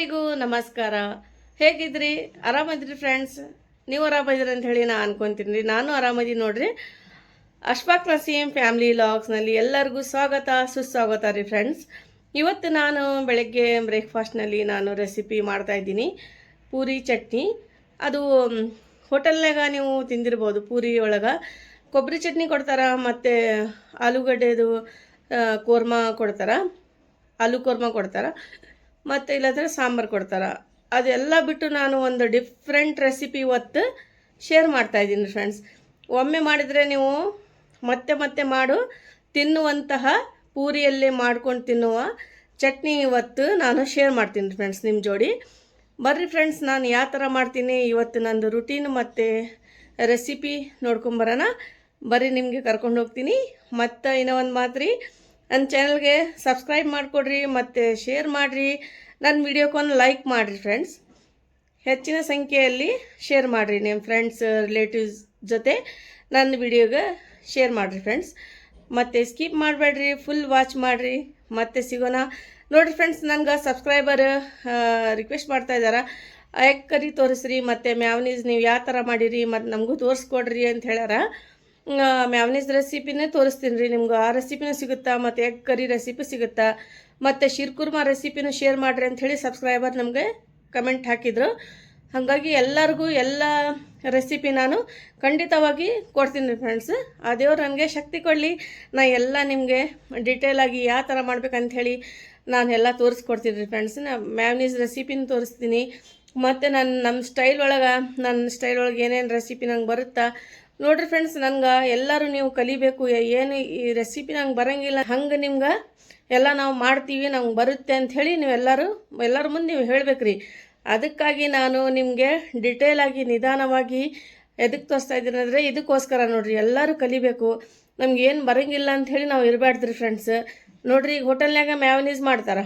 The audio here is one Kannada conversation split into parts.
ಎಲ್ಲರಿಗೂ ನಮಸ್ಕಾರ. ಹೇಗಿದ್ರಿ? ಆರಾಮದ್ರಿ ಫ್ರೆಂಡ್ಸ್ ನೀವು ಆರಾಮದಿರಿ ಅಂತ ಹೇಳಿ ನಾನು ಅನ್ಕೊಂತೀನಿ ರೀ. ನಾನು ಆರಾಮದೀನಿ ನೋಡ್ರಿ. ಅಶ್ಫಾಕ್ ನಸೀಮ್ ಫ್ಯಾಮಿಲಿ ಲಾಗ್ಸ್ನಲ್ಲಿ ಎಲ್ಲರಿಗೂ ಸ್ವಾಗತ, ಸುಸ್ವಾಗತ ರೀ ಫ್ರೆಂಡ್ಸ್ ಇವತ್ತು ನಾನು ಬೆಳಗ್ಗೆ ಬ್ರೇಕ್ಫಾಸ್ಟ್ನಲ್ಲಿ ನಾನು ರೆಸಿಪಿ ಮಾಡ್ತಾ ಇದ್ದೀನಿ. ಪೂರಿ ಚಟ್ನಿ. ಅದು ಹೋಟೆಲ್ನಾಗ ನೀವು ತಿಂದಿರ್ಬೋದು ಪೂರಿ ಒಳಗೆ. ಕೊಬ್ಬರಿ ಚಟ್ನಿ ಕೊಡ್ತಾರೆ ಮತ್ತು ಆಲೂಗಡ್ಡೆದು ಕೋರ್ಮಾ ಕೊಡ್ತಾರ. ಆಲೂ ಕೋರ್ಮಾ ಕೊಡ್ತಾರ. ಮತ್ತು ಇಲ್ಲಾದ್ರೆ ಸಾಂಬಾರು ಕೊಡ್ತಾರೆ. ಅದೆಲ್ಲ ಬಿಟ್ಟು ನಾನು ಒಂದು ಡಿಫ್ರೆಂಟ್ ರೆಸಿಪಿ ಇವತ್ತು ಶೇರ್ ಮಾಡ್ತಾ ಇದ್ದೀನಿ ಫ್ರೆಂಡ್ಸ್ ಒಮ್ಮೆ ಮಾಡಿದರೆ ನೀವು ಮತ್ತೆ ಮತ್ತೆ ಮಾಡು. ತಿನ್ನುವಂತಹ ಪೂರಿಯಲ್ಲೇ ಮಾಡ್ಕೊಂಡು ತಿನ್ನುವ ಚಟ್ನಿ ಇವತ್ತು ನಾನು ಶೇರ್ ಮಾಡ್ತೀನಿ ಫ್ರೆಂಡ್ಸ್ ನಿಮ್ಮ ಜೋಡಿ. ಬರ್ರಿ ಫ್ರೆಂಡ್ಸ್ ನಾನು ಯಾವ ಥರ ಮಾಡ್ತೀನಿ, ಇವತ್ತು ನಂದು ರುಟೀನ್ ಮತ್ತು ರೆಸಿಪಿ ನೋಡ್ಕೊಂಬರೋಣ ಬರ್ರಿ ನಿಮಗೆ ಕರ್ಕೊಂಡು ಹೋಗ್ತೀನಿ. ಮತ್ತು ಇನ್ನೂ ಒಂದು ಮಾತು ರೀ ನನ್ನ ಚಾನಲ್ಗೆ ಸಬ್ಸ್ಕ್ರೈಬ್ ಮಾಡಿಕೊಡ್ರಿ, ಮತ್ತು ಶೇರ್ ಮಾಡಿರಿ. ನನ್ನ ವಿಡಿಯೋಕ್ಕೊಂದು ಲೈಕ್ ಮಾಡಿರಿ ಫ್ರೆಂಡ್ಸ್ ಹೆಚ್ಚಿನ ಸಂಖ್ಯೆಯಲ್ಲಿ ಶೇರ್ ಮಾಡಿರಿ ನಿಮ್ಮ ಫ್ರೆಂಡ್ಸ್ ರಿಲೇಟಿವ್ಸ್ ಜೊತೆ ನನ್ನ ವಿಡಿಯೋಗೆ ಶೇರ್ ಮಾಡಿರಿ ಫ್ರೆಂಡ್ಸ್ ಮತ್ತು ಸ್ಕಿಪ್ ಮಾಡಬೇಡ್ರಿ ಫುಲ್ ವಾಚ್ ಮಾಡಿರಿ. ಮತ್ತೆ ಸಿಗೋಣ. ನೋಡಿರಿ ಫ್ರೆಂಡ್ಸ್ ನನಗೆ ಸಬ್ಸ್ಕ್ರೈಬರ್ ರಿಕ್ವೆಸ್ಟ್ ಮಾಡ್ತಾ ಇದ್ದಾರೆ ಎಗ್ ತೋರಿಸ್ರಿ, ಮತ್ತು ಮ್ಯಾವ್ನೀಸ್ ನೀವು ಯಾವ ಥರ ಮಾಡಿರಿ, ಮತ್ತು ನಮಗೂ ತೋರಿಸ್ಕೊಡ್ರಿ ಅಂತ ಹೇಳ್ಯಾರ. ಮ್ಯಾವ್ನೀಸ್ ರೆಸಿಪಿನೇ ತೋರಿಸ್ತೀನಿ ರೀ. ನಿಮ್ಗೆ ಆ ರೆಸಿಪಿನೂ ಸಿಗುತ್ತಾ, ಮತ್ತು ಎಗ್ ಕರಿ ರೆಸಿಪಿ ಸಿಗುತ್ತಾ, ಮತ್ತು ಶಿರ್ಕುರ್ಮಾ ರೆಸಿಪಿನೂ ಶೇರ್ ಮಾಡಿರಿ ಅಂಥೇಳಿ ಸಬ್ಸ್ಕ್ರೈಬರ್ ನಮಗೆ ಕಮೆಂಟ್ ಹಾಕಿದ್ರು. ಹಾಗಾಗಿ ಎಲ್ಲರಿಗೂ ಎಲ್ಲ ರೆಸಿಪಿ ನಾನು ಖಂಡಿತವಾಗಿ ಕೊಡ್ತೀನಿ ಫ್ರೆಂಡ್ಸ್ ಆ ದೇವ್ರು ನನಗೆ ಶಕ್ತಿ ಕೊಡಲಿ. ನಾ ಎಲ್ಲ ನಿಮಗೆ ಡಿಟೇಲಾಗಿ ಯಾವ ಥರ ಮಾಡ್ಬೇಕಂತ ಹೇಳಿ ನಾನು ಎಲ್ಲ ತೋರಿಸ್ಕೊಡ್ತೀನಿ ರೀ ಫ್ರೆಂಡ್ಸ್ ನಾ ಮ್ಯಾವ್ನೀಸ್ ರೆಸಿಪಿನ ತೋರಿಸ್ತೀನಿ. ಮತ್ತು ನಾನು ನಮ್ಮ ಸ್ಟೈಲ್ ಒಳಗೆ ನನ್ನ ಸ್ಟೈಲ್ ಒಳಗೆ ಏನೇನು ರೆಸಿಪಿ ನಂಗೆ ಬರುತ್ತಾ ನೋಡ್ರಿ ಫ್ರೆಂಡ್ಸ್ ನಂಗೆ ಎಲ್ಲರೂ ನೀವು ಕಲಿಬೇಕು. ಏನು ಈ ರೆಸಿಪಿ ನಂಗೆ ಬರೋಂಗಿಲ್ಲ. ಹಂಗೆ ನಿಮ್ಗೆ ಎಲ್ಲ ನಾವು ಮಾಡ್ತೀವಿ, ನಂಗೆ ಬರುತ್ತೆ ಅಂಥೇಳಿ ನೀವೆಲ್ಲರೂ ಎಲ್ಲರ ಮುಂದೆ ನೀವು ಹೇಳ್ಬೇಕ್ರಿ. ಅದಕ್ಕಾಗಿ ನಾನು ನಿಮಗೆ ಡಿಟೇಲಾಗಿ ನಿಧಾನವಾಗಿ ಎದಕ್ಕೆ ತೋರಿಸ್ತಾ ಇದ್ದೀನಿ ಇದಕ್ಕೋಸ್ಕರ ನೋಡಿರಿ, ಎಲ್ಲರೂ ಕಲಿಬೇಕು. ನಮ್ಗೆ ಏನು ಅಂತ ಅಂಥೇಳಿ ನಾವು ಇರಬಾರ್ದ್ರಿ ಫ್ರೆಂಡ್ಸ್ ನೋಡ್ರಿ, ಈಗ ಹೋಟೆಲ್ನಾಗ ಮ್ಯಾವನೀಸ್ ಮಾಡ್ತಾರೆ.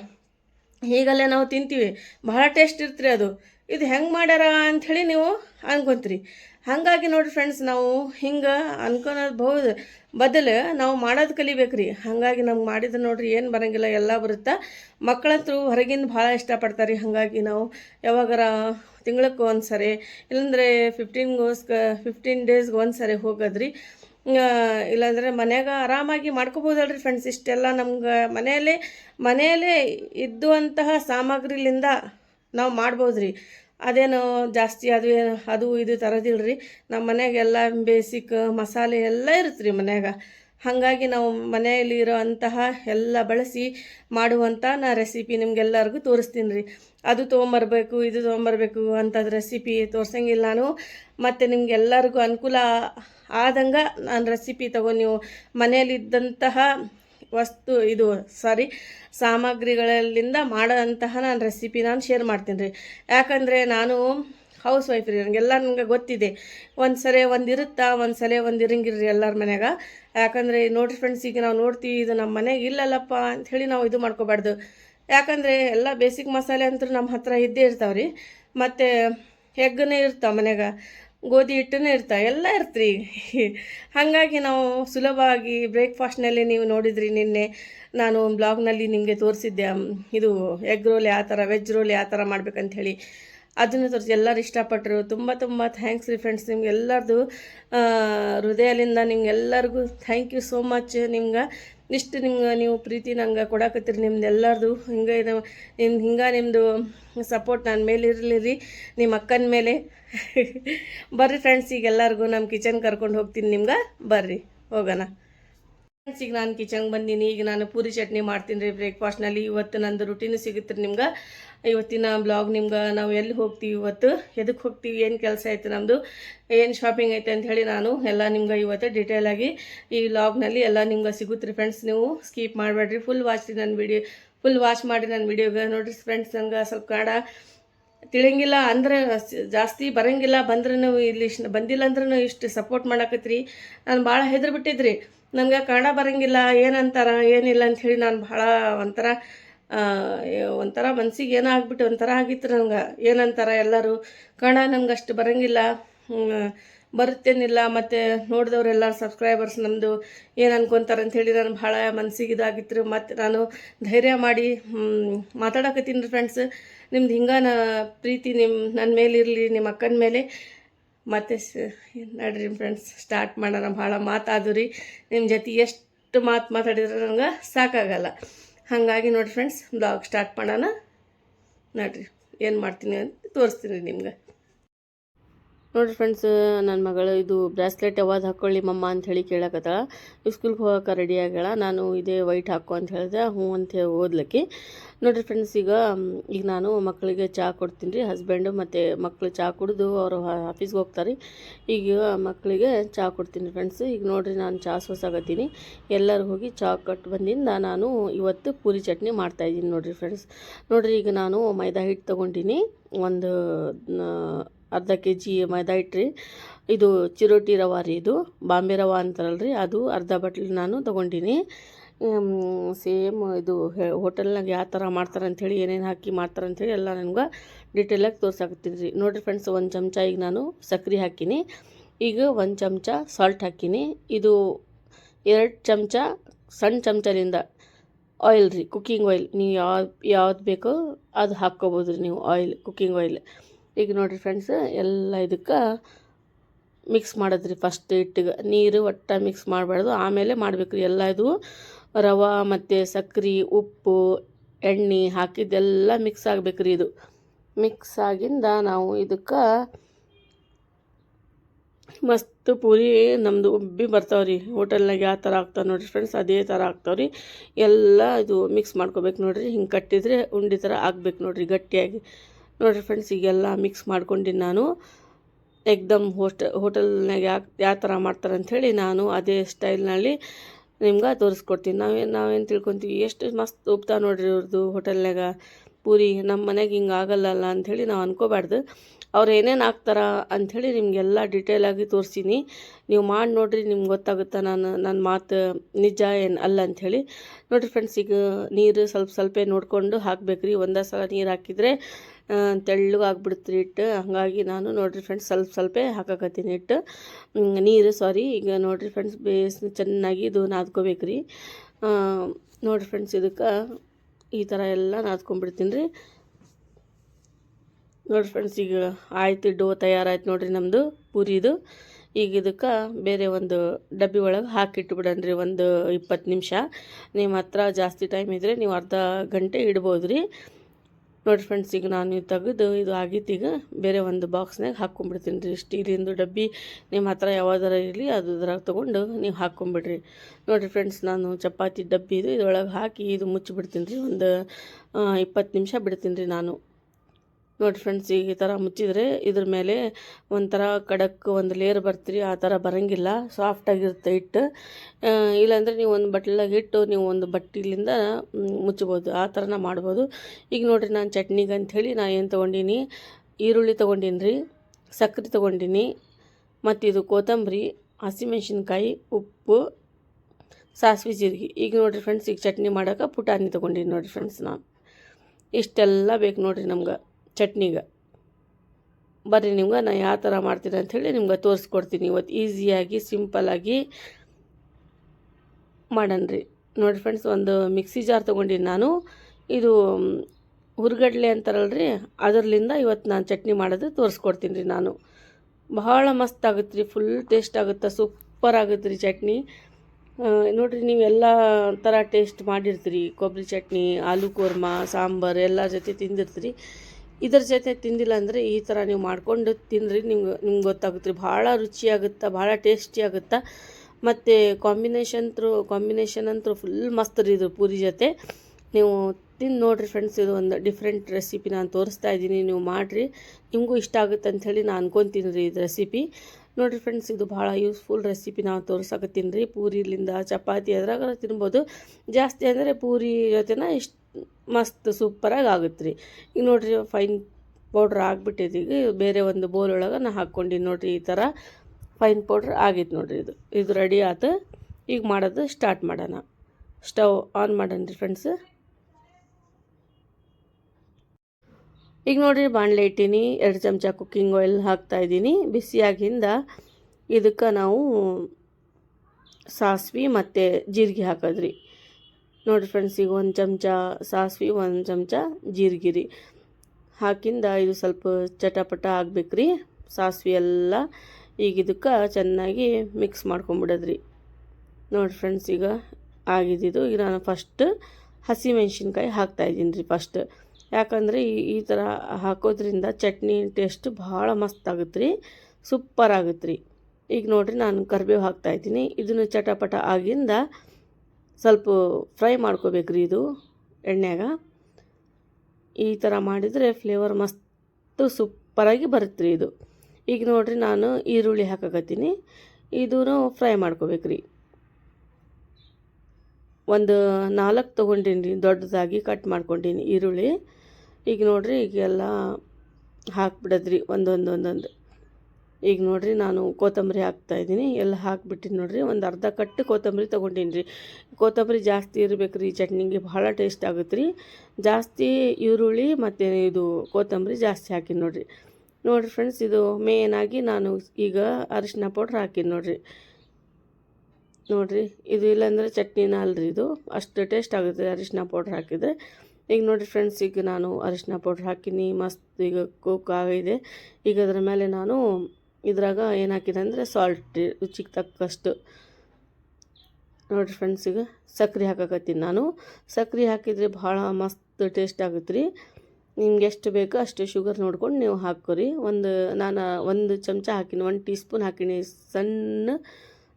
ಹೀಗಲ್ಲೇ ನಾವು ತಿಂತೀವಿ. ಬಹಳ ಟೇಸ್ಟ್ ಇರ್ತೀರಿ ಅದು. ಇದು ಹೆಂಗೆ ಮಾಡ್ಯಾರ ಅಂಥೇಳಿ ನೀವು ಅನ್ಕೊಂತೀರಿ. ಹಾಗಾಗಿ ನೋಡಿ ಫ್ರೆಂಡ್ಸ್ ನಾವು ಹಿಂಗೆ ಅನ್ಕೊಳಬಹುದು ಬದಲು ನಾವು ಮಾಡೋದು ಕಲಿಬೇಕ್ರಿ. ಹಾಗಾಗಿ ನಮ್ಗೆ ಮಾಡಿದ್ರೆ ನೋಡ್ರಿ ಏನು ಬರೋಂಗಿಲ್ಲ, ಎಲ್ಲ ಬರುತ್ತಾ. ಮಕ್ಕಳಂತೂ ಹೊರಗಿಂದ ಭಾಳ ಇಷ್ಟಪಡ್ತಾರೆ. ರೀ ಹಾಗಾಗಿ ನಾವು ಯಾವಾಗಾರ ತಿಂಗಳಕ್ಕೆ ಒಂದು ಸರಿ ಇಲ್ಲಾಂದರೆ ಫಿಫ್ಟೀನ್ಗೋಸ್ಕ ಫಿಫ್ಟೀನ್ ಡೇಸ್ಗೆ ಒಂದು ಸರಿ ಹೋಗೋದ್ರಿ. ಇಲ್ಲಾಂದರೆ ಮನ್ಯಾಗ ಆರಾಮಾಗಿ ಮಾಡ್ಕೋಬೋದಲ್ರಿ ಫ್ರೆಂಡ್ಸ್ ಇಷ್ಟೆಲ್ಲ ನಮ್ಗೆ ಮನೆಯಲ್ಲೇ ಮನೆಯಲ್ಲೇ ಇದ್ದುವಂತಹ ಸಾಮಗ್ರಿಲಿಂದ ನಾವು ಮಾಡ್ಬೋದು ರೀ ಅದೇನು ಜಾಸ್ತಿ ಅದು ಅದು ಇದು ತರೋದಿಲ್ರಿ. ನಮ್ಮ ಮನೆಗೆಲ್ಲ ಬೇಸಿಕ್ ಮಸಾಲೆ ಎಲ್ಲ ಇರುತ್ತೆ ರೀ ಮನೆಯಾಗ. ಹಾಗಾಗಿ ನಾವು ಮನೆಯಲ್ಲಿ ಇರೋವಂತಹ ಎಲ್ಲ ಬಳಸಿ ಮಾಡುವಂಥ ನಾ ರೆಸಿಪಿ ನಿಮಗೆಲ್ಲರಿಗೂ ತೋರಿಸ್ತೀನಿ ರೀ ಅದು ತೊಗೊಂಬರ್ಬೇಕು, ಇದು ತೊಗೊಂಬರ್ಬೇಕು ಅಂಥದ್ದು ರೆಸಿಪಿ ತೋರ್ಸಂಗಿಲ್ಲ ನಾನು. ಮತ್ತು ನಿಮಗೆಲ್ಲರಿಗೂ ಅನುಕೂಲ ಆದಂಗೆ ನಾನು ರೆಸಿಪಿ ತೊಗೊಂಡು ನೀವು ಮನೆಯಲ್ಲಿದ್ದಂತಹ ವಸ್ತು, ಇದು, ಸಾರಿ, ಸಾಮಗ್ರಿಗಳಲ್ಲಿಂದ ಮಾಡೋಂತಹ ನಾನು ರೆಸಿಪಿ ನಾನು ಶೇರ್ ಮಾಡ್ತೀನಿ ರೀ ಯಾಕಂದರೆ ನಾನು ಹೌಸ್ ವೈಫ್ ರೀ ನನಗೆಲ್ಲ ನನಗೆ ಗೊತ್ತಿದೆ. ಒಂದು ಸಲ ಒಂದು ಇರುತ್ತಾ ಒಂದು ಸಲ ಒಂದು ಇರಂಗಿರ್ರಿ ಎಲ್ಲರ ಮನ್ಯಾಗ. ಯಾಕಂದರೆ ನೋಡ್ರಿ ಫ್ರೆಂಡ್ಸ್ ಈಗ ನಾವು ನೋಡ್ತೀವಿ, ಇದು ನಮ್ಮ ಮನೆಗೆ ಇಲ್ಲಲ್ಲಪ್ಪ ಅಂಥೇಳಿ ನಾವು ಇದು ಮಾಡ್ಕೋಬಾರ್ದು. ಯಾಕಂದರೆ ಎಲ್ಲ ಬೇಸಿಕ್ ಮಸಾಲೆ ಅಂತೂ ನಮ್ಮ ಹತ್ರ ಇದ್ದೇ ಇರ್ತಾವೆ ರೀ ಮತ್ತು ಹೆಗ್ಗನೇ ಇರ್ತಾವೆ ಮನ್ಯಾಗ. ಗೋಧಿ ಹಿಟ್ಟನೇ ಇರ್ತಾವೆ ಎಲ್ಲ ಇರ್ತ್ರಿ. ಹಾಗಾಗಿ ನಾವು ಸುಲಭವಾಗಿ ಬ್ರೇಕ್ಫಾಸ್ಟ್ನಲ್ಲಿ ನೀವು ನೋಡಿದ್ರಿ ನಿನ್ನೆ, ನಾನು ಬ್ಲಾಗ್ನಲ್ಲಿ ನಿಮಗೆ ತೋರಿಸಿದ್ದೆ ಇದು ಎಗ್ ರೋಲ್ ಯಾವ ಥರ, ವೆಜ್ ರೋಲ್ ಯಾವ ಥರ ಮಾಡ್ಬೇಕಂತ ಹೇಳಿ ಅದನ್ನು ತೋರಿಸಿ ಎಲ್ಲರೂ ಇಷ್ಟಪಟ್ಟರು. ತುಂಬ ತುಂಬ ಥ್ಯಾಂಕ್ಸ್ ರೀ ಫ್ರೆಂಡ್ಸ್ ನಿಮ್ಗೆ ಎಲ್ಲರದು ಹೃದಯದಿಂದ ನಿಮ್ಗೆಲ್ಲರಿಗೂ ಥ್ಯಾಂಕ್ ಯು ಸೋ ಮಚ್ ನಿಮ್ಗೆ. ಇಷ್ಟು ನಿಮ್ಗೆ ನೀವು ಪ್ರೀತಿ ನಂಗೆ ಕೊಡಕತ್ತೀರಿ ನಿಮ್ದು ಎಲ್ಲರದು ಹಿಂಗೆ ಇದು ನಿಮ್ಮ ಹಿಂಗೆ ನಿಮ್ಮದು ಸಪೋರ್ಟ್ ನನ್ನ ಮೇಲೆ ಇರಲಿ ರೀ ನಿಮ್ಮ ಅಕ್ಕನ ಮೇಲೆ. ಬರ್ರಿ ಫ್ರೆಂಡ್ಸ್ ಈಗ ಎಲ್ಲರಿಗೂ ನಮ್ಮ ಕಿಚನ್ ಕರ್ಕೊಂಡು ಹೋಗ್ತೀನಿ ನಿಮ್ಗೆ. ಬರ್ರಿ, ಹೋಗೋಣ. ಫ್ರೆಂಡ್ಸ್ ಈಗ ನಾನು ಕಿಚನ್ಗೆ ಬಂದೀನಿ, ಈಗ ನಾನು ಪೂರಿ ಚಟ್ನಿ ಮಾಡ್ತೀನಿ ರೀ ಬ್ರೇಕ್ಫಾಸ್ಟ್ನಲ್ಲಿ ಇವತ್ತು ನಂದು ರುಟೀನು ಸಿಗುತ್ತೆ ನಿಮ್ಗೆ. ಇವತ್ತಿನ ಬ್ಲಾಗ್ ನಿಮ್ಗೆ ನಾವು ಎಲ್ಲಿ ಹೋಗ್ತೀವಿ ಇವತ್ತು? ಎದಕ್ಕೆ ಹೋಗ್ತೀವಿ? ಏನು ಕೆಲಸ ಐತೆ ನಮ್ಮದು ಏನು ಶಾಪಿಂಗ್ ಐತೆ ಅಂತ ಹೇಳಿ ನಾನು ಎಲ್ಲ ನಿಮ್ಗೆ ಇವತ್ತು ಡೀಟೇಲಾಗಿ ಈ ವ್ಲಾಗ್ನಲ್ಲಿ ಎಲ್ಲ ನಿಮ್ಗೆ ಸಿಗುತ್ತೆ ರೀ ಫ್ರೆಂಡ್ಸ್ ನೀವು ಸ್ಕೀಪ್ ಮಾಡಬೇಡ್ರಿ. ಫುಲ್ ವಾಚ್ ನನ್ನ ವಿಡಿಯೋ ಫುಲ್ ವಾಚ್ ಮಾಡಿ ನನ್ನ ವಿಡಿಯೋಗೆ ನೋಡಿರಿ ಫ್ರೆಂಡ್ಸ್ ನಂಗೆ ಸ್ವಲ್ಪ ಕಾಡ ತಿಳಿಯಂಗಿಲ್ಲ ಅಂದ್ರೆ ಜಾಸ್ತಿ ಬರಂಗಿಲ್ಲ. ಬಂದ್ರೂ ಇಲ್ಲಿ ಇಷ್ಟು ಬಂದಿಲ್ಲ ಅಂದ್ರೂ ಇಷ್ಟು ಸಪೋರ್ಟ್ ಮಾಡಕತ್ರಿ. ನಾನು ಭಾಳ ಹೆದ್ರು ಬಿಟ್ಟಿದ್ರಿ ನಮ್ಗೆ ಕನ್ನಡ ಬರಂಗಿಲ್ಲ. ಏನಂತಾರ? ಏನಿಲ್ಲ ಅಂಥೇಳಿ ನಾನು ಭಾಳ ಒಂಥರ ಒಂಥರ ಮನ್ಸಿಗೆ ಏನೋ ಆಗ್ಬಿಟ್ಟು ಒಂಥರ ಆಗಿತ್ತು ನಂಗೆ. ಏನಂತಾರ ಎಲ್ಲರೂ, ಕಣ ನನಗೆ ಅಷ್ಟು ಬರಂಗಿಲ್ಲ ಬರುತ್ತೇನಿಲ್ಲ. ಮತ್ತು ನೋಡಿದವರೆಲ್ಲ ಸಬ್ಸ್ಕ್ರೈಬರ್ಸ್ ನಮ್ಮದು ಏನು ಅನ್ಕೊಂತಾರೆ ಅಂಥೇಳಿ ನಾನು ಭಾಳ ಮನ್ಸಿಗೆ ಇದಾಗಿತ್ತು. ಮತ್ತು ನಾನು ಧೈರ್ಯ ಮಾಡಿ ಮಾತಾಡಕತ್ತೀನಿ ರೀ ಫ್ರೆಂಡ್ಸ್ ನಿಮ್ದು ಹಿಂಗೆ ಪ್ರೀತಿ ನಿಮ್ಮ ನನ್ನ ಮೇಲೆ ಇರಲಿ, ನಿಮ್ಮ ಅಕ್ಕನ ಮೇಲೆ. ಮತ್ತೆ ನಡ್ರಿ ಫ್ರೆಂಡ್ಸ್ ಸ್ಟಾರ್ಟ್ ಮಾಡೋಣ. ಭಾಳ ಮಾತಾದು ರೀ ನಿಮ್ಮ ಜೊತೆ ಎಷ್ಟು ಮಾತು ಮಾತಾಡಿದ್ರೆ ನಂಗೆ ಸಾಕಾಗಲ್ಲ. ಹಾಗಾಗಿ ನೋಡಿ ಫ್ರೆಂಡ್ಸ್ ಬ್ಲಾಗ್ ಸ್ಟಾರ್ಟ್ ಮಾಡೋಣ. ನೋಡಿರಿ ಏನು ಮಾಡ್ತೀನಿ ಅಂತ ತೋರಿಸ್ತೀನಿ ನಿಮ್ಗೆ. ನೋಡಿರಿ ಫ್ರೆಂಡ್ಸ್ ನನ್ನ ಮಗಳು ಇದು ಬ್ರಾಸ್ಲೆಟ್ ಯಾವಾಗ ಹಾಕ್ಕೊಳ್ಳಿ ಮಮ್ಮ ಅಂತ ಹೇಳಿ ಕೇಳಕತ್ತಾಳ. ಸ್ಕೂಲ್ಗೆ ಹೋಗೋಕೆ ರೆಡಿ ಆಗ್ಯಾಳ. ನಾನು ಇದೇ ವೈಟ್ ಹಾಕೋ ಅಂತ ಹೇಳಿದೆ, ಹ್ಞೂ ಅಂತ ಹೇಳಿ ಓದ್ಲಿಕ್ಕೆ. ನೋಡಿರಿ ಫ್ರೆಂಡ್ಸ್ ಈಗ ಈಗ ನಾನು ಮಕ್ಕಳಿಗೆ ಚಹಾ ಕೊಡ್ತೀನಿ ರೀ ಹಸ್ಬೆಂಡು ಮತ್ತು ಮಕ್ಕಳು ಚಹಾ ಕುಡಿದು ಅವರು ಆಫೀಸ್ಗೆ ಹೋಗ್ತಾರೆ ಈಗ ಮಕ್ಕಳಿಗೆ ಚಹಾ ಕೊಡ್ತೀನಿ ಫ್ರೆಂಡ್ಸ್ ಈಗ ನೋಡಿರಿ ನಾನು ಚಹಾ ಸೋಸಾಗತ್ತೀನಿ ಎಲ್ಲರೂ ಹೋಗಿ ಚಹಾ ಕಟ್ಟು ಬಂದಿಂದ ನಾನು ಇವತ್ತು ಪೂರಿ ಚಟ್ನಿ ಮಾಡ್ತಾಯಿದ್ದೀನಿ ನೋಡಿರಿ ಫ್ರೆಂಡ್ಸ್ ನೋಡಿರಿ ಈಗ ನಾನು ಮೈದಾ ಹಿಟ್ಟು ತೊಗೊಂಡಿನಿ. ಒಂದು ಅರ್ಧ ಕೆ ಜಿ ಮೈದಾ ರೀ. ಇದು ಚಿರೋಟಿ ರವೆ ರೀ ಇದು. ಬಾಂಬೆ ರವೆ ಅಂತಾರಲ್ಲ ರೀ, ಅದು ಅರ್ಧ ಬಟ್ಲು ನಾನು ತೊಗೊಂಡಿನಿ. ಸೇಮ್ ಇದು ಹೋಟೆಲ್ನಾಗ ಯಾವ ಥರ ಮಾಡ್ತಾರೆ ಅಂಥೇಳಿ ಏನೇನು ಹಾಕಿ ಮಾಡ್ತಾರೆ ಅಂಥೇಳಿ ಎಲ್ಲ ನನಗೆ ಡೀಟೇಲಾಗಿ ತೋರ್ಸಾಕತ್ತೀನಿ ರೀ. ನೋಡಿರಿ ಫ್ರೆಂಡ್ಸ್ ಒಂದು ಚಮಚ ಈಗ ನಾನು ಸಕ್ರೆ ಹಾಕಿನಿ. ಈಗ ಒಂದು ಚಮಚ ಸಾಲ್ಟ್ ಹಾಕಿನಿ. ಇದು ಎರಡು ಚಮಚ ಸಣ್ಣ ಚಮಚದಿಂದ ಆಯಿಲ್ ರೀ ಕುಕ್ಕಿಂಗ್ ಆಯಿಲ್ ನೀವು ಯಾವ, ಯಾವ್ದು ಬೇಕೋ ಅದು ಹಾಕ್ಕೊಬೋದು ರೀ ನೀವು ಆಯಿಲ್ ಕುಕ್ಕಿಂಗ್ ಆಯಿಲ್ ಈಗ ನೋಡಿರಿ ಫ್ರೆಂಡ್ಸ್ ಎಲ್ಲ ಇದಕ್ಕೆ ಮಿಕ್ಸ್ ಮಾಡೋದ್ರಿ ಫಸ್ಟ್ ಹಿಟ್ಟಿಗೆ. ನೀರು ಒಟ್ಟು ಮಿಕ್ಸ್ ಮಾಡಬಾರ್ದು, ಆಮೇಲೆ ಮಾಡಬೇಕು ಎಲ್ಲ ಇದು ರವೆ ಮತ್ತು ಸಕ್ರೆ, ಉಪ್ಪು, ಎಣ್ಣೆ ಹಾಕಿದ್ದೆಲ್ಲ ಮಿಕ್ಸ್ ಆಗ್ಬೇಕು ರೀ ಇದು. ಮಿಕ್ಸ್ ಆಗಿಂದ ನಾವು ಇದಕ್ಕೆ ಮಸ್ತ್ ಪೂರಿ ನಮ್ಮದು ಉಬ್ಬಿ ಬರ್ತಾವೆ ರೀ ಹೋಟೆಲ್ನಾಗ ಯಾವ ಥರ ಆಗ್ತಾವೆ ನೋಡಿರಿ ಫ್ರೆಂಡ್ಸ್ ಅದೇ ಥರ ಆಗ್ತಾವೆ ರೀ ಎಲ್ಲ ಇದು ಮಿಕ್ಸ್ ಮಾಡ್ಕೋಬೇಕು ನೋಡಿರಿ. ಹಿಂಗೆ ಕಟ್ಟಿದರೆ ಉಂಡೆ ಥರ ಆಗ್ಬೇಕು ನೋಡಿರಿ ಗಟ್ಟಿಯಾಗಿ. ನೋಡಿರಿ ಫ್ರೆಂಡ್ಸ್ ಈಗೆಲ್ಲ ಮಿಕ್ಸ್ ಮಾಡ್ಕೊಂಡಿನಿ ನಾನು. ಎಕ್ದಮ್ ಹೋಸ್ಟ್ ಹೋಟೆಲ್ನಾಗ ಯಾಕೆ ಯಾವ ಥರ ಮಾಡ್ತಾರೆ ಅಂಥೇಳಿ ನಾನು ಅದೇ ಸ್ಟೈಲ್ನಲ್ಲಿ ನಿಮ್ಗೆ ತೋರಿಸ್ಕೊಡ್ತೀನಿ. ನಾವೇನು ನಾವೇನು ತಿಳ್ಕೊತೀವಿ? ಎಷ್ಟು ಮಸ್ತ್ ಉಪ್ತಾವ ನೋಡ್ರಿ ಇವ್ರದ್ದು ಹೋಟೆಲ್ನಾಗ ಪೂರಿ ನಮ್ಮ ಮನೆಗೆ ಹಿಂಗೆ ಆಗಲ್ಲಲ್ಲ ಅಂಥೇಳಿ ನಾವು ಅನ್ಕೋಬಾರ್ದು. ಅವ್ರು ಏನೇನು ಹಾಕ್ತಾರ ಅಂಥೇಳಿ ನಿಮಗೆಲ್ಲ ಡಿಟೇಲಾಗಿ ತೋರಿಸ್ತೀನಿ ನೀವು ಮಾಡಿ ನೋಡ್ರಿ, ನಿಮ್ಗೆ ಗೊತ್ತಾಗುತ್ತೆ ನಾನು ನನ್ನ ಮಾತು ನಿಜ ಏನು ಅಲ್ಲ ಅಂಥೇಳಿ ನೋಡಿರಿ ಫ್ರೆಂಡ್ಸ್ ಈಗ ನೀರು ಸ್ವಲ್ಪ ಸ್ವಲ್ಪ ನೋಡಿಕೊಂಡು ಹಾಕ್ಬೇಕು ರೀ ಒಂದೇ ಸಲ ನೀರು ಹಾಕಿದರೆ ತೆಳ್ಳಗೆ ಆಗ್ಬಿಡುತ್ತೆ ರೀ ಹಿಟ್ಟು ಹಾಗಾಗಿ ನಾನು ನೋಡಿರಿ ಫ್ರೆಂಡ್ಸ್ ಸ್ವಲ್ಪ ಸ್ವಲ್ಪ ಹಾಕಕತ್ತೀನಿ ಹಿಟ್ಟು ನೀರು ಸಾರಿ ಈಗ ನೋಡಿರಿ ಫ್ರೆಂಡ್ಸ್ ಬೇಸ್ ಚೆನ್ನಾಗಿ ಇದು ನಾದ್ಕೋಬೇಕು ರೀ ನೋಡಿರಿ ಫ್ರೆಂಡ್ಸ್ ಇದಕ್ಕೆ ಈ ಥರ ಎಲ್ಲ ನಾದ್ಕೊಂಡ್ಬಿಡ್ತೀನಿ ರೀ. ನೋಡಿರಿ ಫ್ರೆಂಡ್ಸ್ ಈಗ ಆಯ್ತು ಡೋ ತಯಾರಾಯ್ತು ನೋಡಿರಿ ನಮ್ಮದು ಪೂರಿದು ಈಗ ಇದಕ್ಕೆ ಬೇರೆ ಒಂದು ಡಬ್ಬಿ ಒಳಗೆ ಹಾಕಿಟ್ಬಿಡನ್ರಿ ಒಂದು ಇಪ್ಪತ್ತು ನಿಮಿಷ. ನಿಮ್ಮ ಹತ್ರ ಜಾಸ್ತಿ ಟೈಮ್ ಇದ್ದರೆ ನೀವು ಅರ್ಧ ಗಂಟೆ ಇಡ್ಬೋದು ರೀ ನೋಡಿರಿ ಫ್ರೆಂಡ್ಸ್ ಈಗ ನಾನು ತೆಗೆದು ಇದು ಆಗಿತ್ತು ಈಗ ಬೇರೆ ಒಂದು ಬಾಕ್ಸ್ನಾಗ ಹಾಕ್ಕೊಂಬಿಡ್ತೀನಿ ರೀ. ಸ್ಟೀಲಿಂದು ಡಬ್ಬಿ ನಿಮ್ಮ ಹತ್ರ ಯಾವ್ದಾರ ಇರಲಿ ಅದ್ರಾಗ ತೊಗೊಂಡು ನೀವು ಹಾಕ್ಕೊಂಬಿಡ್ರಿ ನೋಡಿರಿ ಫ್ರೆಂಡ್ಸ್ ನಾನು ಚಪಾತಿ ಡಬ್ಬಿ ಇದು ಇದ್ರೊಳಗೆ ಹಾಕಿ ಇದು ಮುಚ್ಚಿಬಿಡ್ತೀನಿ ರೀ. ಒಂದು ಇಪ್ಪತ್ತು ನಿಮಿಷ ಬಿಡ್ತೀನಿ ರೀ ನಾನು. ನೋಡಿ ಫ್ರೆಂಡ್ಸ್ ಈ ಥರ ಮುಚ್ಚಿದರೆ ಇದ್ರ ಮೇಲೆ ಒಂಥರ ಖಡಕ್ ಒಂದು ಲೇಯರ್ ಬರ್ತೀರಿ, ಆ ಥರ ಬರೋಂಗಿಲ್ಲ. ಸಾಫ್ಟಾಗಿರುತ್ತೆ ಹಿಟ್ಟು. ಇಲ್ಲಾಂದರೆ ನೀವು ಒಂದು ಬಟ್ಲಾಗ ಇಟ್ಟು ನೀವು ಒಂದು ಬಟ್ಟಿಲಿಂದ ಮುಚ್ಬೋದು. ಆ ಥರನ ಮಾಡ್ಬೋದು. ಈಗ ನೋಡಿರಿ ನಾನು ಚಟ್ನಿಗೆ ಅಂಥೇಳಿ ನಾನು ಏನು ತೊಗೊಂಡೀನಿ? ಈರುಳ್ಳಿ ತೊಗೊಂಡೀನಿ ರೀ ಸಕ್ಕರೆ ತೊಗೊಂಡೀನಿ, ಮತ್ತು ಇದು ಕೊತ್ತಂಬರಿ, ಹಸಿಮೆಣ್ಸಿನ್ಕಾಯಿ, ಉಪ್ಪು, ಸಾಸಿವೆ ಜೀರಿಗೆ. ಈಗ ನೋಡಿರಿ ಫ್ರೆಂಡ್ಸ್ ಈಗ ಚಟ್ನಿ ಮಾಡೋಕೆ ಪುಟಾಣಿ ತೊಗೊಂಡೀನಿ ನೋಡಿರಿ ಫ್ರೆಂಡ್ಸ್ ನಾನು. ಇಷ್ಟೆಲ್ಲ ಬೇಕು ನೋಡಿರಿ ನಮ್ಗೆ. ಚಟ್ನಿಗೆ. ಬರ್ರಿ ನಿಮ್ಗೆ ನಾನು ಯಾವ ಥರ ಮಾಡ್ತೀನಿ ಅಂಥೇಳಿ ನಿಮ್ಗೆ ತೋರಿಸ್ಕೊಡ್ತೀನಿ. ಇವತ್ತು ಈಸಿಯಾಗಿ, ಸಿಂಪಲ್ಲಾಗಿ ಮಾಡನ್ರಿ. ನೋಡಿ ಫ್ರೆಂಡ್ಸ್, ಒಂದು ಮಿಕ್ಸಿ ಜಾರ್ ತೊಗೊಂಡಿನಿ ನಾನು. ಇದು ಹುರ್ಗಡ್ಲೆ ಅಂತಾರಲ್ರಿ ಅದರಲ್ಲಿಂದ ಇವತ್ತು ನಾನು ಚಟ್ನಿ ಮಾಡೋದು ತೋರಿಸ್ಕೊಡ್ತೀನಿ ರೀ ನಾನು. ಬಹಳ ಮಸ್ತ್ ಆಗುತ್ತೆ ರೀ ಫುಲ್ ಟೇಸ್ಟ್ ಆಗುತ್ತೆ, ಸೂಪರ್ ಆಗುತ್ತೆ ರೀ ಚಟ್ನಿ ನೋಡ್ರಿ, ನೀವು ಎಲ್ಲ ಥರ ಟೇಸ್ಟ್ ಮಾಡಿರ್ತೀರಿ. ಕೊಬ್ಬರಿ ಚಟ್ನಿ, ಆಲೂ ಕೋರ್ಮಾ, ಸಾಂಬಾರು ಎಲ್ಲ ಜೊತೆ ತಿಂದಿರ್ತೀರಿ. ಇದ್ರ ಜೊತೆ ತಿಂದಿಲ್ಲ ಅಂದರೆ ಈ ಥರ ನೀವು ಮಾಡ್ಕೊಂಡು ತಿನ್ನಿರಿ ನಿಮ್ಗೆ ನಿಮ್ಗೆ ಗೊತ್ತಾಗುತ್ತೆ. ರೀ ಭಾಳ ರುಚಿಯಾಗುತ್ತೆ, ಭಾಳ ಟೇಸ್ಟಿ ಆಗುತ್ತೆ ಮತ್ತು ಕಾಂಬಿನೇಷನ್ ತ್ರೂ ಕಾಂಬಿನೇಷನ್ ಅಂತೂ ಫುಲ್ ಮಸ್ತ್ ರೀ ಇದು ಪೂರಿ ಜೊತೆ. ನೀವು ತಿಂದು ನೋಡಿರಿ ಫ್ರೆಂಡ್ಸ್ ಇದು ಒಂದು ಡಿಫ್ರೆಂಟ್ ರೆಸಿಪಿ ನಾನು ತೋರಿಸ್ತಾ ಇದ್ದೀನಿ. ನೀವು ಮಾಡಿರಿ. ನಿಮಗೂ ಇಷ್ಟ ಆಗುತ್ತೆ ಅಂಥೇಳಿ ನಾನು ಅನ್ಕೊತೀನಿ ರೀ ಇದು ರೆಸಿಪಿ ನೋಡಿರಿ ಫ್ರೆಂಡ್ಸ್ ಇದು ಭಾಳ ಯೂಸ್ಫುಲ್ ರೆಸಿಪಿ ನಾವು ತೋರಿಸಕತ್ತೀನಿ ರೀ. ಪೂರಿಲಿಂದ ಚಪಾತಿ ಅದ್ರಾಗ ತಿನ್ಬೋದು. ಜಾಸ್ತಿ ಅಂದರೆ ಪೂರಿ ಜೊತೆನ ಇಷ್ಟು ಮಸ್ತ್ ಸೂಪರಾಗಿ ಆಗುತ್ತೆ ರೀ ಈಗ ನೋಡಿರಿ ಫೈನ್ ಪೌಡ್ರ್ ಆಗಿಬಿಟ್ಟಿದೆ ಈಗ. ಬೇರೆ ಒಂದು ಬೋಲ್ ಒಳಗೆ ನಾ ಹಾಕ್ಕೊಂಡಿನಿ ನೋಡಿರಿ ಈ ಥರ ಫೈನ್ ಪೌಡ್ರ್ ಆಗೈತೆ ನೋಡಿರಿ ಇದು. ಇದು ರೆಡಿ ಆತು. ಈಗ ಮಾಡೋದು ಸ್ಟಾರ್ಟ್ ಮಾಡೋಣ. ಸ್ಟವ್ ಆನ್ ಮಾಡೋಣ ರೀ ಫ್ರೆಂಡ್ಸ್ ಈಗ ನೋಡಿರಿ ಬಾಣಲೆ ಇಟ್ಟೀನಿ. ಎರಡು ಚಮಚ ಕುಕ್ಕಿಂಗ್ ಆಯಿಲ್ ಹಾಕ್ತಾಯಿದ್ದೀನಿ ಬಿಸಿಯಾಗಿಂದ ಇದಕ್ಕೆ ನಾವು ಸಾಸ್ವೆ ಮತ್ತು ಜೀರಿಗೆ ಹಾಕೋದ್ರಿ. ನೋಡಿರಿ ಫ್ರೆಂಡ್ಸ್ ಈಗ ಒಂದು ಚಮಚ ಸಾಸ್ವೆ, ಒಂದು ಚಮಚ ಜೀರಿಗೆ ರೀ ಹಾಕಿಂದ ಇದು ಸ್ವಲ್ಪ ಚಟಪಟ ಆಗ್ಬೇಕ್ರಿ. ಸಾಸ್ವೆ ಎಲ್ಲ ಈಗ ಇದಕ್ಕೆ ಚೆನ್ನಾಗಿ ಮಿಕ್ಸ್ ಮಾಡ್ಕೊಂಬಿಡೋದ್ರಿ. ನೋಡಿ ಫ್ರೆಂಡ್ಸ್ ಈಗ ಆಗಿದ್ದಿದ್ದು ಈಗ ನಾನು ಫಸ್ಟ್ ಹಸಿ ಮೆಣಸಿನ್ಕಾಯಿ ಹಾಕ್ತಾಯಿದ್ದೀನಿ ರೀ ಫಸ್ಟ್ ಯಾಕಂದರೆ ಈ ಈ ಥರ ಹಾಕೋದ್ರಿಂದ ಚಟ್ನಿ ಟೇಸ್ಟ್ ಭಾಳ ಮಸ್ತ್ ಆಗುತ್ತೆ ರೀ ಸೂಪರ್ ಆಗುತ್ತೆ ರೀ ಈಗ ನೋಡಿರಿ ನಾನು ಕರಿಬೇವು ಹಾಕ್ತಾಯಿದ್ದೀನಿ ಇದನ್ನು ಚಟಪಟ ಆಗಿಂದ ಸ್ವಲ್ಪ ಫ್ರೈ ಮಾಡ್ಕೋಬೇಕ್ರಿ ಇದು ಎಣ್ಣೆಗ ಈ ಥರ ಮಾಡಿದರೆ ಫ್ಲೇವರ್ ಮಸ್ತ್ ಸೂಪರಾಗಿ ಬರುತ್ತೆ ರೀ ಇದು. ಈಗ ನೋಡಿರಿ ನಾನು ಈರುಳ್ಳಿ ಹಾಕಕತ್ತೀನಿ. ಇದೂ ಫ್ರೈ ಮಾಡ್ಕೋಬೇಕ್ರಿ. ಒಂದು ನಾಲ್ಕು ತೊಗೊಂಡೀನಿ ರೀ ದೊಡ್ಡದಾಗಿ ಕಟ್ ಮಾಡ್ಕೊಂಡೀನಿ ಈರುಳ್ಳಿ. ಈಗ ನೋಡಿರಿ ಈಗೆಲ್ಲ ಹಾಕ್ಬಿಡದ್ರಿ ಒಂದೊಂದೊಂದೊಂದು. ಒಂದೊಂದು ಈಗ ನೋಡಿರಿ ನಾನು ಕೊತ್ತಂಬರಿ ಹಾಕ್ತಾಯಿದ್ದೀನಿ ಎಲ್ಲ ಹಾಕ್ಬಿಟ್ಟಿನಿ ನೋಡಿರಿ. ಒಂದು ಅರ್ಧ ಕಟ್ಟು ಕೊತ್ತಂಬರಿ ತೊಗೊಂಡೀನಿ ರೀ. ಕೊತ್ತಂಬರಿ ಜಾಸ್ತಿ ಇರಬೇಕು ರೀ. ಚಟ್ನಿಗೆ ಭಾಳ ಟೇಸ್ಟ್ ಆಗುತ್ತೆ ರೀ. ಜಾಸ್ತಿ ಈರುಳ್ಳಿ ಮತ್ತು ಇದು ಕೊತ್ತಂಬರಿ ಜಾಸ್ತಿ ಹಾಕಿ ನೋಡಿರಿ. ನೋಡಿರಿ ಫ್ರೆಂಡ್ಸ್ ಇದು ಮೇನಾಗಿ ನಾನು ಈಗ ಅರಿಶಿನ ಪೌಡ್ರ್ ಹಾಕಿನಿ ನೋಡಿರಿ. ನೋಡಿರಿ, ಇದು ಇಲ್ಲಾಂದರೆ ಚಟ್ನಿನ ಅಲ್ರಿ ಇದು. ಅಷ್ಟು ಟೇಸ್ಟ್ ಆಗುತ್ತೆ ಅರಿಶಿನ ಪೌಡ್ರ್ ಹಾಕಿದರೆ. ಈಗ ನೋಡಿರಿ ಫ್ರೆಂಡ್ಸ್ ಈಗ ನಾನು ಅರಿಶಿನ ಪೌಡ್ರ್ ಹಾಕಿನಿ. ಮಸ್ತ್ ಈಗ ಕುಕ್ ಆಗಿದೆ. ಈಗ ಅದರ ಮೇಲೆ ನಾನು ಇದ್ರಾಗ ಏನು ಹಾಕಿದೆ ಅಂದರೆ ಸಾಲ್ಟ್ ರುಚಿಗೆ ತಕ್ಕಷ್ಟು. ನೋಡಿರಿ ಫ್ರೆಂಡ್ಸ್ ಈಗ ಸಕ್ರೆ ಹಾಕಕತ್ತೀನಿ ನಾನು. ಸಕ್ರೆ ಹಾಕಿದರೆ ಭಾಳ ಮಸ್ತ್ ಟೇಸ್ಟ್ ಆಗುತ್ತೆ ರೀ ನಿಮ್ಗೆ ಎಷ್ಟು ಬೇಕೋ ಅಷ್ಟು ಶುಗರ್ ನೋಡ್ಕೊಂಡು ನೀವು ಹಾಕೋರಿ ಒಂದು, ನಾನು ಒಂದು ಚಮಚ ಹಾಕಿನಿ, ಒಂದು ಟೀ ಸ್ಪೂನ್ ಹಾಕಿನಿ, ಸಣ್ಣ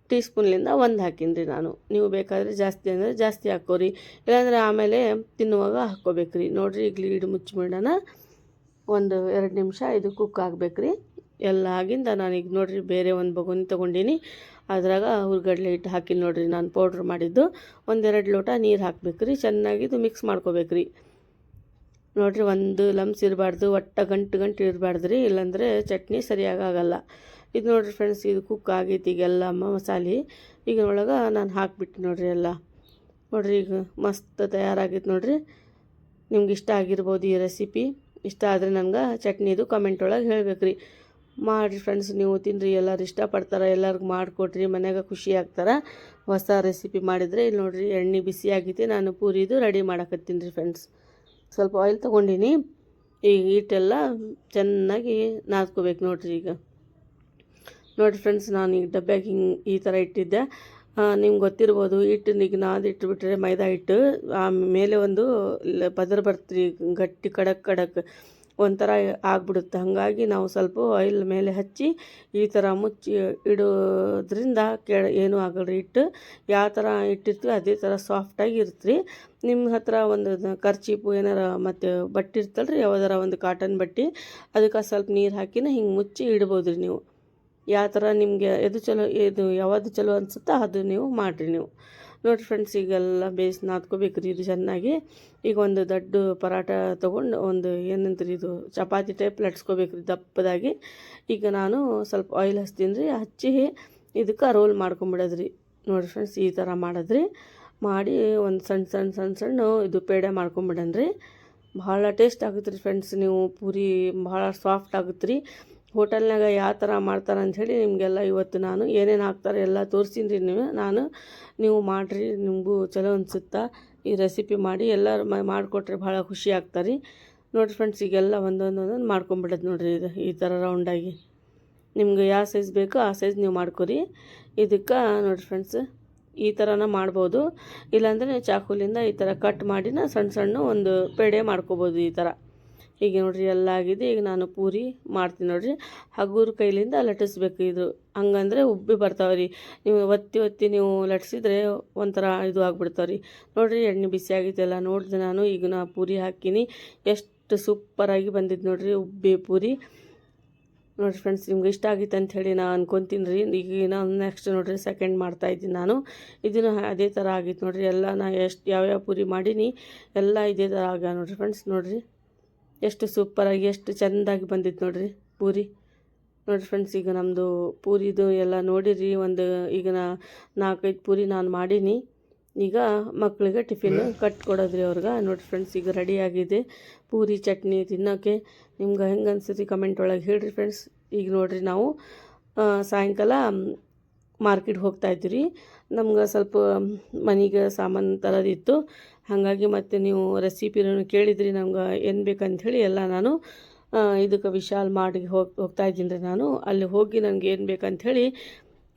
ಟೀ ಸ್ಪೂನ್ಲಿಂದ ಒಂದು ಹಾಕಿನಿ ರೀ ನಾನು. ನೀವು ಬೇಕಾದರೆ ಜಾಸ್ತಿ ಅಂದರೆ ಜಾಸ್ತಿ ಹಾಕೋರಿ ಇಲ್ಲಾಂದರೆ ಆಮೇಲೆ ತಿನ್ನುವಾಗ ಹಾಕ್ಕೋಬೇಕ್ರಿ. ನೋಡಿರಿ ಈಗ ಲೀಡ್ ಮುಚ್ಚಿಬಿಡೋಣ ಒಂದು ಎರಡು ನಿಮಿಷ ಇದು ಕುಕ್ ಆಗ್ಬೇಕ್ರಿ. ಎಲ್ಲ ಆಗಿಂದ ನಾನು ಈಗ ನೋಡಿರಿ ಬೇರೆ ಒಂದು ಬಗುನಿ ತೊಗೊಂಡೀನಿ. ಅದ್ರಾಗ ಹುರ್ಗಡ್ಲೆ ಹಿಟ್ಟು ಹಾಕಿ ನೋಡಿರಿ ನಾನು ಪೌಡ್ರ್ ಮಾಡಿದ್ದು. ಒಂದೆರಡು ಲೋಟ ನೀರು ಹಾಕ್ಬೇಕ್ರಿ ಚೆನ್ನಾಗಿದ್ದು ಮಿಕ್ಸ್ ಮಾಡ್ಕೋಬೇಕ್ರಿ. ನೋಡಿರಿ ಒಂದು ಲಮ್ಸ್ ಇರಬಾರ್ದು, ಒಟ್ಟ ಗಂಟು ಗಂಟು ಇರಬಾರ್ದು ರೀ ಇಲ್ಲಾಂದರೆ ಚಟ್ನಿ ಸರಿಯಾಗಿ ಆಗಲ್ಲ. ಇದು ನೋಡಿರಿ ಫ್ರೆಂಡ್ಸ್ ಇದು ಕುಕ್ ಆಗೈತಿ ಈಗೆಲ್ಲ ಮಸಾಲೆ. ಈಗ ಒಳಗೆ ನಾನು ಹಾಕ್ಬಿಟ್ಟು ನೋಡಿರಿ ಎಲ್ಲ. ನೋಡಿರಿ ಈಗ ಮಸ್ತ್ ತಯಾರಾಗೈತೆ ನೋಡಿರಿ. ನಿಮ್ಗೆ ಇಷ್ಟ ಆಗಿರ್ಬೋದು ಈ ರೆಸಿಪಿ ಇಷ್ಟ ಆದರೆ ನನಗೆ ಚಟ್ನಿದು ಕಮೆಂಟ್ ಒಳಗೆ ಹೇಳ್ಬೇಕು ರೀ ಮಾಡಿರಿ ಫ್ರೆಂಡ್ಸ್ ನೀವು ತಿನ್ನಿರಿ ಎಲ್ಲರೂ ಇಷ್ಟಪಡ್ತಾರೆ, ಎಲ್ಲರಿಗೂ ಮಾಡಿಕೊಡ್ರಿ, ಮನೆಯಾಗ ಖುಷಿ ಆಗ್ತಾರೆ. ಹೊಸ ರೆಸಿಪಿ ಮಾಡಿದರೆ ಇಲ್ಲಿ ನೋಡಿರಿ ಎಣ್ಣೆ ಬಿಸಿ ಆಗೈತಿ, ನಾನು ಪೂರಿದು ರೆಡಿ ಮಾಡಕತ್ತೀನಿ ರೀ ಫ್ರೆಂಡ್ಸ್ ಸ್ವಲ್ಪ ಆಯಿಲ್ ತೊಗೊಂಡಿನಿ ಈಗ ಹಿಟ್ಟೆಲ್ಲ ಚೆನ್ನಾಗಿ ನಾದ್ಕೋಬೇಕು ನೋಡಿರಿ ಈಗ. ನೋಡಿರಿ ಫ್ರೆಂಡ್ಸ್ ನಾನು ಈಗ ಡಬ್ಬ್ಯಾಗ ಹಿಂಗೆ ಈ ಥರ ಇಟ್ಟಿದ್ದೆ. ನಿಮ್ಗೆ ಗೊತ್ತಿರ್ಬೋದು ಹಿಟ್ಟು ಈಗ ನಾದಿಟ್ಬಿಟ್ರೆ ಮೈದಾ ಹಿಟ್ಟು ಆಮೇಲೆ ಒಂದು ಪದರ ಬರ್ತೀರಿ, ಗಟ್ಟಿ ಕಡಕ್ ಕಡಕ್. ಒಂಥರ ಆಗ್ಬಿಡುತ್ತೆ. ಹಾಗಾಗಿ ನಾವು ಸ್ವಲ್ಪ ಆಯಿಲ್ ಮೇಲೆ ಹಚ್ಚಿ ಈ ಥರ ಮುಚ್ಚಿ ಇಡೋದ್ರಿಂದ ಕೆಳ ಏನೂ ಆಗಲ್ಲ ರೀ ಯಾವ ಥರ ಇಟ್ಟಿರ್ತೀವಿ ಅದೇ ಥರ ಸಾಫ್ಟಾಗಿ ಇರುತ್ತೆ ರೀ. ನಿಮ್ಮ ಹತ್ರ ಒಂದು ಕರ್ಚೀಪು ಏನಾರ ಮತ್ತು ಬಟ್ಟೆ ಇರ್ತಲ್ಲ ರೀ ಯಾವ್ದಾರ ಒಂದು ಕಾಟನ್ ಬಟ್ಟೆ, ಅದಕ್ಕೆ ಸ್ವಲ್ಪ ನೀರು ಹಾಕಿನ ಹಿಂಗೆ ಮುಚ್ಚಿ ಇಡ್ಬೋದು ರೀ ನೀವು. ಯಾವ ಥರ ನಿಮಗೆ, ಎದು ಚಲೋ ಇದು ಯಾವುದು ಚಲೋ ಅನಿಸುತ್ತೋ ಅದು ನೀವು ಮಾಡಿರಿ ನೀವು. ನೋಡಿ ಫ್ರೆಂಡ್ಸ್ ಈಗೆಲ್ಲ ಬೇಯಿಸಿ ನಾದ್ಕೋಬೇಕು ರೀ ಇದು ಚೆನ್ನಾಗಿ. ಈಗ ಒಂದು ದೊಡ್ಡ ಪರಾಟ ತೊಗೊಂಡು ಒಂದು ಏನಂತೀರಿ ಇದು, ಚಪಾತಿ ಟೈಪ್ ಲಟ್ಸ್ಕೋಬೇಕು ರೀ ದಪ್ಪದಾಗಿ. ಈಗ ನಾನು ಸ್ವಲ್ಪ ಆಯಿಲ್ ಹಚ್ತೀನಿ ರೀ ಹಚ್ಚಿ ಇದಕ್ಕೆ ರೋಲ್ ಮಾಡ್ಕೊಂಬಿಡೋದ್ರಿ. ನೋಡಿ ಫ್ರೆಂಡ್ಸ್ ಈ ಥರ ಮಾಡಿದ್ರಿ. ಮಾಡಿ ಒಂದು ಸಣ್ಣ ಸಣ್ಣ ಸಣ್ಣ ಸಣ್ಣ ಇದು ಪೇಡೆ ಮಾಡ್ಕೊಂಬಿಡನ್ರಿ. ಭಾಳ ಟೇಸ್ಟ್ ಆಗುತ್ತೆ ರೀ ಫ್ರೆಂಡ್ಸ್ ನೀವು ಪೂರಿ ಭಾಳ ಸಾಫ್ಟ್ ಆಗುತ್ತೆ ರೀ ಹೋಟೆಲ್ನಾಗ ಯಾವ ಥರ ಮಾಡ್ತಾರೆ ಅಂಥೇಳಿ ನಿಮಗೆಲ್ಲ ಇವತ್ತು ನಾನು ಏನೇನು ಹಾಕ್ತಾರೆ ಎಲ್ಲ ತೋರಿಸ್ತೀನಿ ರೀ ನೀವು. ನಾನು ನೀವು ಮಾಡಿರಿ, ನಿಮಗೂ ಚಲೋ ಅನಿಸುತ್ತಾ? ಈ ರೆಸಿಪಿ ಮಾಡಿ ಎಲ್ಲರೂ ಮಾಡಿಕೊಟ್ರೆ ಭಾಳ ಖುಷಿ ಆಗ್ತಾರೆ. ನೋಡಿರಿ ಫ್ರೆಂಡ್ಸ್ ಈಗೆಲ್ಲ ಒಂದೊಂದು ಒಂದೊಂದು ಮಾಡ್ಕೊಂಬಿಡೋದು ನೋಡಿರಿ ಇದು, ಈ ಥರ ರೌಂಡಾಗಿ ನಿಮ್ಗೆ ಯಾವ ಸೈಜ್ ಬೇಕೋ ಆ ಸೈಜ್ ನೀವು ಮಾಡ್ಕೊರಿ. ಇದಕ್ಕೆ ನೋಡಿ ಫ್ರೆಂಡ್ಸ್ ಈ ಥರನ ಮಾಡ್ಬೋದು. ಇಲ್ಲಾಂದರೆ ಚಾಕುಲಿಂದ ಈ ಥರ ಕಟ್ ಮಾಡಿನ ಸಣ್ಣ ಸಣ್ಣ ಒಂದು ಪೇಡೆ ಮಾಡ್ಕೋಬೋದು ಈ ಥರ. ಈಗ ನೋಡಿರಿ ಎಲ್ಲ ಆಗಿದೆ. ಈಗ ನಾನು ಪೂರಿ ಮಾಡ್ತೀನಿ ನೋಡಿರಿ. ಹಗುರ ಕೈಲಿಂದ ಲಟ್ಟಿಸ್ಬೇಕು ಇದು. ಹಂಗಂದ್ರೆ ಉಬ್ಬಿ ಬರ್ತಾವೆ ರೀ ನೀವು ಒತ್ತಿ ಒತ್ತಿ ನೀವು ಲಟ್ಸಿದ್ರೆ ಒಂಥರ ಇದು ಆಗ್ಬಿಡ್ತಾವೆ ರೀ ನೋಡಿರಿ ಎಣ್ಣೆ ಬಿಸಿ ಆಗಿದ್ದೆಲ್ಲ ನೋಡಿದೆ ನಾನು ಈಗ ನಾ ಪೂರಿ ಹಾಕಿನಿ. ಎಷ್ಟು ಸೂಪರಾಗಿ ಬಂದಿದ್ದು ನೋಡಿರಿ ಉಬ್ಬಿ ಪೂರಿ. ನೋಡಿರಿ ಫ್ರೆಂಡ್ಸ್ ನಿಮ್ಗೆ ಇಷ್ಟ ಆಗಿತ್ತು ಅಂತ ಹೇಳಿ ನಾನು ಅನ್ಕೊತೀನಿ ರೀ. ಈಗ ನಾನು ನೆಕ್ಸ್ಟ್ ನೋಡಿರಿ ಸೆಕೆಂಡ್ ಮಾಡ್ತಾಯಿದ್ದೀನಿ ನಾನು. ಇದನ್ನು ಅದೇ ಥರ ಆಗಿತ್ತು ನೋಡಿರಿ. ಎಲ್ಲ ನಾ ಎಷ್ಟು ಯಾವ್ಯಾವ ಪೂರಿ ಮಾಡೀನಿ, ಎಲ್ಲ ಇದೇ ಥರ ಆಗ್ಯಾವ ನೋಡಿರಿ ಫ್ರೆಂಡ್ಸ್ ನೋಡಿರಿ. ಎಷ್ಟು ಸೂಪರಾಗಿ ಎಷ್ಟು ಚೆಂದಾಗಿ ಬಂದಿತ್ತು ನೋಡಿರಿ ಪೂರಿ. ನೋಡಿರಿ ಫ್ರೆಂಡ್ಸ್ ಈಗ ನಮ್ಮದು ಪೂರಿದು ಎಲ್ಲ ನೋಡಿರಿ ಒಂದು ಈಗ ನಾ ನಾಲ್ಕೈದು ಪೂರಿ ನಾನು ಮಾಡೀನಿ. ಈಗ ಮಕ್ಕಳಿಗೆ ಟಿಫಿನ್ ಕಟ್ ಕೊಡೋದ್ರಿ ಅವ್ರಿಗೆ. ನೋಡಿರಿ ಫ್ರೆಂಡ್ಸ್ ಈಗ ರೆಡಿ ಆಗಿದೆ ಪೂರಿ ಚಟ್ನಿ ತಿನ್ನೋಕ್ಕೆ ನಿಮ್ಗೆ ಹೆಂಗೆ ಅನ್ಸುತ್ತೆ ಕಮೆಂಟ್ ಒಳಗೆ ಹೇಳಿರಿ ಫ್ರೆಂಡ್ಸ್ ಈಗ ನೋಡಿರಿ ನಾವು ಸಾಯಂಕಾಲ ಮಾರ್ಕೆಟ್ ಹೋಗ್ತಾ ರೀ ನಮ್ಗೆ ಸ್ವಲ್ಪ ಮನೆಗೆ ಸಾಮಾನು ತರೋದಿತ್ತು. ಹಾಗಾಗಿ ಮತ್ತು ನೀವು ರೆಸಿಪಿನೂ ಕೇಳಿದ್ರಿ ನಮ್ಗೆ ಏನು ಬೇಕಂಥೇಳಿ ಎಲ್ಲ ನಾನು ಇದಕ್ಕೆ ವಿಶಾಲ್ ಮಾಡಿ ಹೋಗಿ, ಹೋಗ್ತಾ ಇದ್ದೀನಿ ರೀ ನಾನು. ಅಲ್ಲಿ ಹೋಗಿ ನನಗೆ ಏನು ಬೇಕಂಥೇಳಿ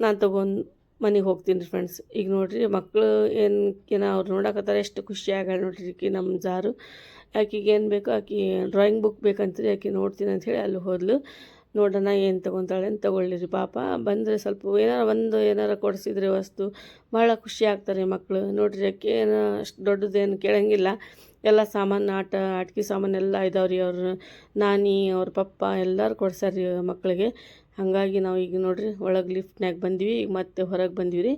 ನಾನು ತೊಗೊಂಡು ಮನೆಗೆ ಹೋಗ್ತೀನಿ ರೀ ಫ್ರೆಂಡ್ಸ್ ಈಗ ನೋಡಿರಿ ಮಕ್ಕಳು ಏನು ಅವ್ರು ನೋಡಕತ್ತಾರೆ ಎಷ್ಟು ಖುಷಿ ನೋಡಿರಿ ನೋಡ್ರಿ ನಮ್ಮ ಜಾರು. ಆಕಿಗೆ ಏನು ಬೇಕು ಆಕೆ ಡ್ರಾಯಿಂಗ್ ಬುಕ್ ಬೇಕಂತೀರಿ ಆಕೆ ನೋಡ್ತೀನಿ ಅಂಥೇಳಿ ಅಲ್ಲಿ ಹೋದ್ಲು. ನೋಡೋಣ ಏನು ತೊಗೊತಾಳೆ ಅಂತ ತೊಗೊಳ್ಳಿರಿ ಪಾಪ. ಬಂದರೆ ಸ್ವಲ್ಪ ಏನಾರ ಒಂದು ಏನಾರ ಕೊಡಿಸಿದ್ರೆ ವಸ್ತು. ಭಾಳ ಖುಷಿ ಆಗ್ತಾರೆ ಮಕ್ಕಳು ನೋಡ್ರಿ ಅಕ್ಕಿ ಏನು ಅಷ್ಟು ದೊಡ್ಡದೇನು ಕೇಳಂಗಿಲ್ಲ. ಎಲ್ಲ ಸಾಮಾನು ಆಟ ಆಟಿಕೆ ಸಾಮಾನು ಎಲ್ಲ ಇದಾವ್ರಿ ಅವ್ರ. ನಾನಿ, ಅವ್ರ ಪಪ್ಪ ಎಲ್ಲರೂ ಕೊಡ್ಸಾರ್ರಿ ಮಕ್ಕಳಿಗೆ ಹಾಗಾಗಿ ನಾವು ಈಗ ನೋಡ್ರಿ ಒಳಗೆ ಲಿಫ್ಟ್ನಾಗ ಬಂದ್ವಿ. ಈಗ ಮತ್ತೆ ಹೊರಗೆ ಬಂದ್ವಿ ರೀ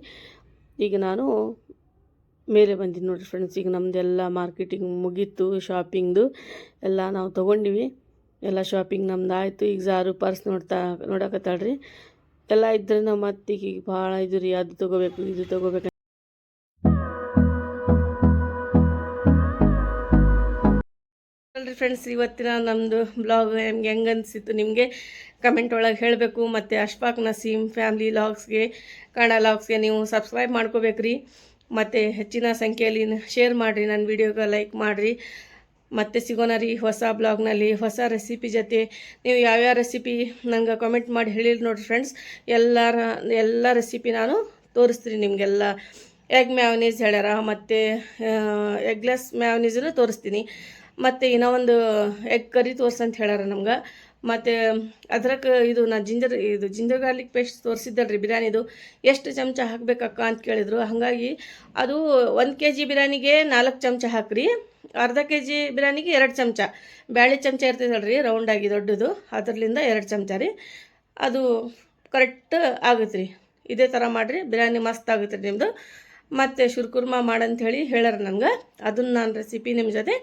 ಈಗ ನಾನು ಮೇಲೆ ಬಂದಿದ್ದು ನೋಡಿರಿ ಫ್ರೆಂಡ್ಸ್ ಈಗ ನಮ್ಮದೆಲ್ಲ ಮಾರ್ಕೆಟಿಂಗ್ ಮುಗೀತು ಶಾಪಿಂಗ್ದು ಎಲ್ಲ ನಾವು ತೊಗೊಂಡಿವಿ. ಎಲ್ಲ ಶಾಪಿಂಗ್ ನಮ್ದು ಆಯಿತು. ಈಗ ಜಾರು ಪರ್ಸ್ ನೋಡ್ತಾ, ನೋಡಕತ್ತಾಳ್ರಿ. ಎಲ್ಲ ಇದ್ರೆ ನಮ್ಮ ಮತ್ತೆ ಈಗ ಭಾಳ ಇದು ರೀ, ಅದು ತೊಗೋಬೇಕು, ಇದು ತೊಗೋಬೇಕು ಅಲ್ರಿ ಫ್ರೆಂಡ್ಸ್ ಇವತ್ತಿನ ನಮ್ಮದು ಬ್ಲಾಗ್ ನಿಮ್ಗೆ ಹೆಂಗೆ ಅನಿಸಿತ್ತು ನಿಮಗೆ? ಕಮೆಂಟ್ ಒಳಗೆ ಹೇಳಬೇಕು. ಮತ್ತು ಅಶ್ಫಾಕ್ ನಸೀಮ್ ಫ್ಯಾಮ್ಲಿ ಲಾಗ್ಸ್ಗೆ ಕನ್ನಡ ಲಾಗ್ಸ್ಗೆ ನೀವು ಸಬ್ಸ್ಕ್ರೈಬ್ ಮಾಡ್ಕೋಬೇಕ್ರಿ. ಮತ್ತು ಹೆಚ್ಚಿನ ಸಂಖ್ಯೆಯಲ್ಲಿ ಶೇರ್ ಮಾಡಿರಿ. ನನ್ನ ವಿಡಿಯೋಗೆ ಲೈಕ್ ಮಾಡಿರಿ. ಮತ್ತೆ ಸಿಗೋಣ ರೀ ಹೊಸ ಬ್ಲಾಗ್ನಲ್ಲಿ, ಹೊಸ ರೆಸಿಪಿ ಜೊತೆ. ನೀವು ಯಾವ್ಯಾವ ರೆಸಿಪಿ ನಂಗೆ ಕಮೆಂಟ್ ಮಾಡಿ ಹೇಳಿರಿ ನೋಡಿರಿ ಫ್ರೆಂಡ್ಸ್ ಎಲ್ಲರ, ಎಲ್ಲ ರೆಸಿಪಿ ನಾನು ತೋರಿಸ್ತೀನಿ ನಿಮಗೆಲ್ಲ. ಎಗ್ ಮ್ಯಾವನೀಸ್ ಹೇಳ್ಯಾರ, ಮತ್ತು ಎಗ್ಲೆಸ್ ಮ್ಯಾವನೀಸನ್ನು ತೋರಿಸ್ತೀನಿ. ಮತ್ತು ಇನ್ನೂ ಒಂದು ಎಗ್ ಕರಿ ತೋರ್ಸಂತ ಹೇಳ್ಯಾರ ನಮ್ಗೆ. ಮತ್ತು ಅದ್ರಕ್ಕೆ ಇದು ನಾ ಜಿಂಜರ್ ಇದು ಜಿಂಜರ್ ಗಾರ್ಲಿಕ್ ಪೇಸ್ಟ್ ತೋರಿಸಿದ್ದಲ್ರಿ ಬಿರಿಯಾನಿದು ಎಷ್ಟು ಚಮಚ ಹಾಕಬೇಕಕ್ಕ ಅಂತ ಕೇಳಿದರು. ಹಾಗಾಗಿ ಅದು ಒಂದು ಕೆ ಜಿ ಬಿರಿಯಾನಿಗೆ ನಾಲ್ಕು ಚಮಚ ಹಾಕ್ರಿ. ಅರ್ಧ ಕೆ ಜಿ ಬಿರಿಯಾನಿಗೆ ಎರಡು ಚಮಚ. ಬ್ಯಾಳೆ ಚಮಚ ಇರ್ತೈತಲ್ರಿ ರೌಂಡಾಗಿ ದೊಡ್ಡದು. ಅದರಲ್ಲಿಂದ ಎರಡು ಚಮಚ ರೀ. ಅದು ಕರೆಕ್ಟ್ ಆಗುತ್ತೆ ರೀ ಇದೇ ಥರ ಮಾಡಿರಿ, ಬಿರಿಯಾನಿ ಮಸ್ತ್ ಆಗುತ್ತೆ ರೀ ನಿಮ್ಮದು ಮತ್ತು ಶುರ್ಕುರ್ಮಾ ಮಾಡಂತ ಹೇಳಿ ಹೇಳ್ಯಾರ ನನಗೆ. ಅದನ್ನು ನಾನು ರೆಸಿಪಿ ನಿಮ್ಮ ಜೊತೆ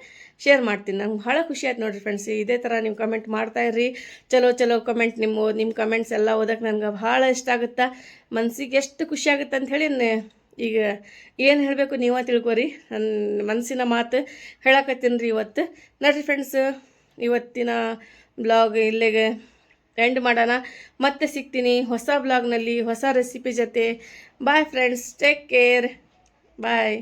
ಶೇರ್ ಮಾಡ್ತೀನಿ. ನಂಗೆ ಭಾಳ ಖುಷಿ ಆಯ್ತು ನೋಡಿರಿ ಫ್ರೆಂಡ್ಸ್ ಇದೇ ಥರ ನೀವು ಕಮೆಂಟ್ ಮಾಡ್ತಾ ಇರ್ರಿ. ಚಲೋ ಚಲೋ ಕಮೆಂಟ್ ನಿಮ್ಮ ನಿಮ್ಮ ಕಮೆಂಟ್ಸ್ ಎಲ್ಲ ಓದೋಕೆ ನನಗೆ ಭಾಳ ಇಷ್ಟ ಆಗುತ್ತೆ? ಮನಸ್ಸಿಗೆ ಎಷ್ಟು ಖುಷಿ ಆಗುತ್ತೆ ಅಂತ ಹೇಳಿ ಈಗ ಏನು ಹೇಳಬೇಕು ನೀವೇ ತಿಳ್ಕೊರಿ. ನನ್ನ ಮನಸ್ಸಿನ ಮಾತು ಹೇಳಕತ್ತೀನಿ ರೀ ಇವತ್ತು. ನೋಡಿರಿ ಫ್ರೆಂಡ್ಸ್ ಇವತ್ತಿನ ಬ್ಲಾಗ್ ಇಲ್ಲಿಗೆ ಎಂಡ್ ಮಾಡೋಣ. ಮತ್ತೆ ಸಿಗ್ತೀನಿ ಹೊಸ ಬ್ಲಾಗ್ನಲ್ಲಿ ಹೊಸ ರೆಸಿಪಿ ಜೊತೆ. Bye friends take care bye